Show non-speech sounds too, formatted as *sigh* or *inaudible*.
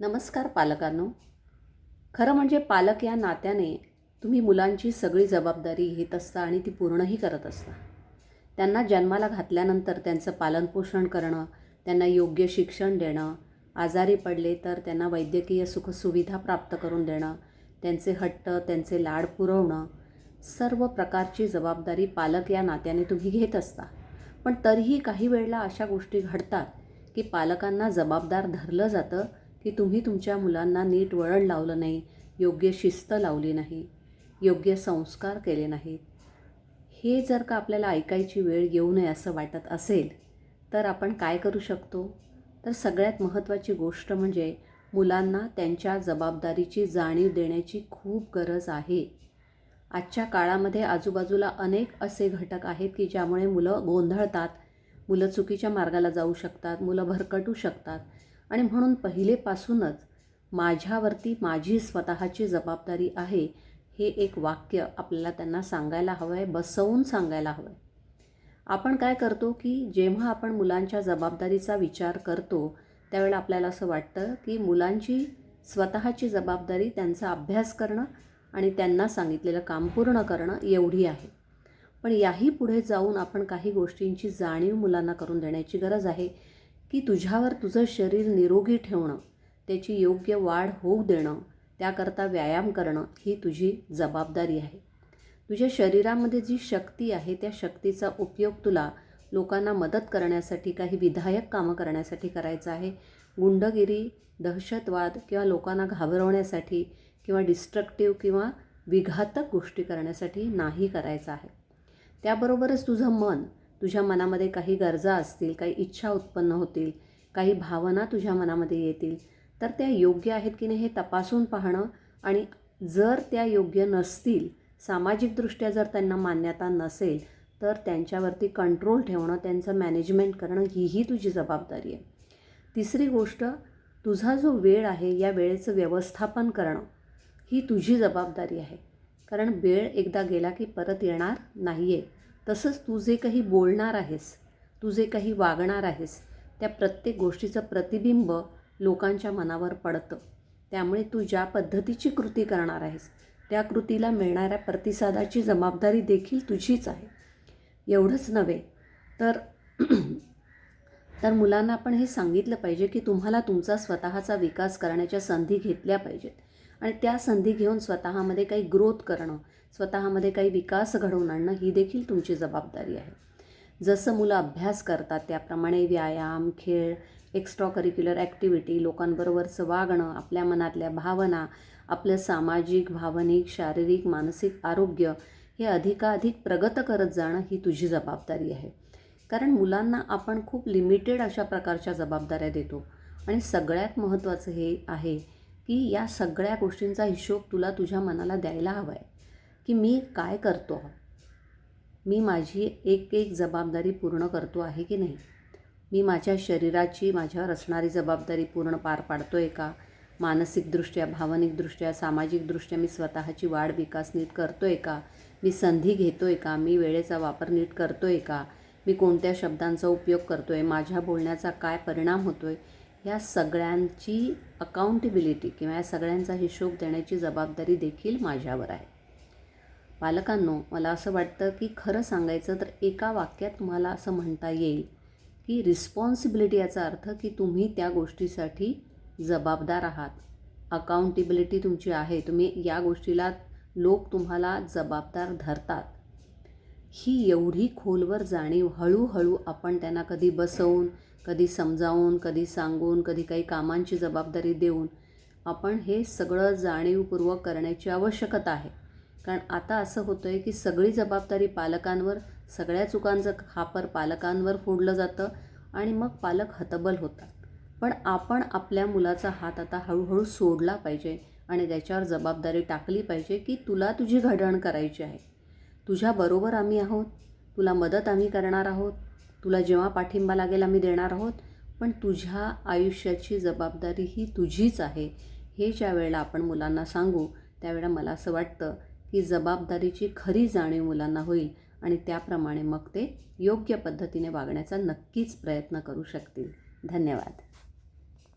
नमस्कार पालकांनो. खरं म्हणजे पालक या नात्याने तुम्ही मुलांची सगळी जबाबदारी घेत असता आणि ती पूर्णही करत असता. त्यांना जन्माला घातल्यानंतर त्यांचं पालनपोषण करणं त्यांना योग्य शिक्षण देणं आजारी पडले तर त्यांना वैद्यकीय सुखसुविधा प्राप्त करून देणं त्यांचे हट्ट त्यांचे लाड पुरवणं सर्व प्रकारची जबाबदारी पालक या नात्याने तुम्ही घेत असता. पण तरीही काही वेळेला अशा गोष्टी घडतात की पालकांना जबाबदार धरलं जातं की तुम्ही तुमच्या मुलांना नीट वळण लावलं नाही योग्य शिस्त लावली नाही योग्य संस्कार केले नाहीत. हे जर का आपल्याला ऐकायची वेळ येऊ नये असं वाटत असेल तर आपण काय करू शकतो? तर सगळ्यात महत्त्वाची गोष्ट म्हणजे मुलांना त्यांच्या जबाबदारीची जाणीव देण्याची खूप गरज आहे. आजच्या काळामध्ये आजूबाजूला अनेक असे घटक आहेत की ज्यामुळे मुलं गोंधळतात मुलं चुकीच्या मार्गाला जाऊ शकतात मुलं भरकटू शकतात. आणि म्हणून पहिलेपासूनच माझ्यावरती माझी स्वतःची जबाबदारी आहे हे एक वाक्य आपल्याला त्यांना सांगायला हवं आहे बसवून सांगायला हवं आहे आपण काय करतो की जेव्हा आपण मुलांच्या जबाबदारीचा विचार करतो त्यावेळेला आपल्याला असं वाटतं की मुलांची स्वतःची जबाबदारी त्यांचा अभ्यास करणं आणि त्यांना सांगितलेलं काम पूर्ण करणं एवढी आहे. पण याही पुढे जाऊन आपण काही गोष्टींची जाणीव मुलांना करून देण्याची गरज आहे. की तुझ्यावर तुझं शरीर निरोगी ठेवणं त्याची योग्य वाढ होऊ देणं त्याकरता व्यायाम करणं ही तुझी जबाबदारी आहे. तुझ्या शरीरामध्ये जी शक्ती आहे त्या शक्तीचा उपयोग तुला लोकांना मदत करण्यासाठी काही विधायक कामं करण्यासाठी करायचं आहे. गुंडगिरी दहशतवाद किंवा लोकांना घाबरवण्यासाठी किंवा डिस्ट्रक्टिव्ह किंवा विघातक गोष्टी करण्यासाठी नाही करायचं आहे. त्याबरोबरच तुझं मन तुझ्या मनामध्ये काही गरजा असतील काही इच्छा उत्पन्न होतील काही भावना तुझ्या मनामध्ये येतील तर त्या योग्य आहेत की नाही हे तपासून पाहणं आणि जर त्या योग्य नसतील सामाजिकदृष्ट्या जर त्यांना मान्यता नसेल तर त्यांच्यावरती कंट्रोल ठेवणं त्यांचं मॅनेजमेंट करणं हीही तुझी जबाबदारी आहे. तिसरी गोष्ट तुझा जो वेळ आहे या वेळेचं व्यवस्थापन करणं ही तुझी जबाबदारी आहे. कारण वेळ एकदा गेला की परत येणार नाही आहे तसंच तू जे काही बोलणार आहेस तू जे काही वागणार आहेस त्या प्रत्येक गोष्टीचं प्रतिबिंब लोकांच्या मनावर पडतं. त्यामुळे तू ज्या पद्धतीची कृती करणार आहेस त्या कृतीला मिळणाऱ्या प्रतिसादाची जबाबदारी देखील तुझीच आहे. एवढंच नव्हे तर *clears throat* तर मुलांना आपण हे सांगितलं पाहिजे की तुम्हाला तुमचा स्वतःचा विकास करण्याच्या संधी घेतल्या पाहिजेत. आणि त्या संधी घेऊन स्वतःमध्ये काही ग्रोथ करणं स्वतःमध्ये काही विकास घडवून आणणं ही देखील तुमची जबाबदारी आहे. जसं मुलं अभ्यास करतात त्याप्रमाणे व्यायाम खेळ एक्स्ट्रा करिक्युलर ॲक्टिव्हिटी लोकांबरोबरचं वागणं आपल्या मनातल्या भावना आपलं सामाजिक भावनिक शारीरिक मानसिक आरोग्य हे अधिकाधिक प्रगत करत जाणं ही तुझी जबाबदारी आहे. कारण मुलांना आपण खूप लिमिटेड अशा प्रकारच्या जबाबदाऱ्या देतो. आणि सगळ्यात महत्त्वाचं हे आहे की या सगळ्या गोष्टींचा हिशोब तुला तुझ्या मनाला द्यायला हवा आहे की मी काय करतो? मी माझी एक एक जबाबदारी पूर्ण करतो आहे की नाही? मी माझ्या शरीराची माझ्यावर असणारी जबाबदारी पूर्ण पार पाडतो आहे का मानसिकदृष्ट्या भावनिकदृष्ट्या सामाजिकदृष्ट्या मी स्वतःची वाढ विकास नीट करतो आहे का? मी संधी घेतो आहे का? मी वेळेचा वापर नीट करतो आहे का? मी कोणत्या शब्दांचा उपयोग करतो आहे माझ्या बोलण्याचा काय परिणाम होतो आहे ह्या सगळ्यांची अकाउंटेबिलिटी किंवा या सगळ्यांचा हिशोब देण्याची जबाबदारी देखील माझ्यावर आहे. पालकांनो मला असं वाटतं की खरं सांगायचं तर एका वाक्यात तुम्हाला असं म्हणता येईल की रिस्पॉन्सिबिलिटी याचा अर्थ की तुम्ही त्या गोष्टीसाठी जबाबदार आहात. अकाउंटेबिलिटी तुमची आहे तुम्ही या गोष्टीला लोक तुम्हाला जबाबदार धरतात. ही एवढी खोलवर जाणीव हळूहळू आपण त्यांना कधी बसवून कधी समजावून कधी सांगून कधी काही कामांची जबाबदारी देऊन आपण हे सगळं जाणीवपूर्वक करण्याची आवश्यकता आहे. कारण आता असं होतं आहे की सगळी जबाबदारी पालकांवर सगळ्या चुकांचं खापर पालकांवर फोडलं जातं आणि मग पालक हतबल होतात. पण आपण आपल्या मुलाचा हात आता हळूहळू सोडला पाहिजे आणि त्याच्यावर जबाबदारी टाकली पाहिजे की तुला तुझी घडण करायची आहे. तुझ्याबरोबर आम्ही आहोत तुला मदत आम्ही करणार आहोत तुला जेव्हा पाठिंबा लागेल आम्ही देणार आहोत पण तुझ्या आयुष्याची जबाबदारी ही तुझीच आहे. हे ज्या वेळेला आपण मुलांना सांगू त्यावेळेला मला असं वाटतं ही जबाबदारीची खरी जाणीव मुलांना होईल आणि त्याप्रमाणे मग ते योग्य पद्धतीने वागण्याचा नक्कीच प्रयत्न करू शकतील. धन्यवाद.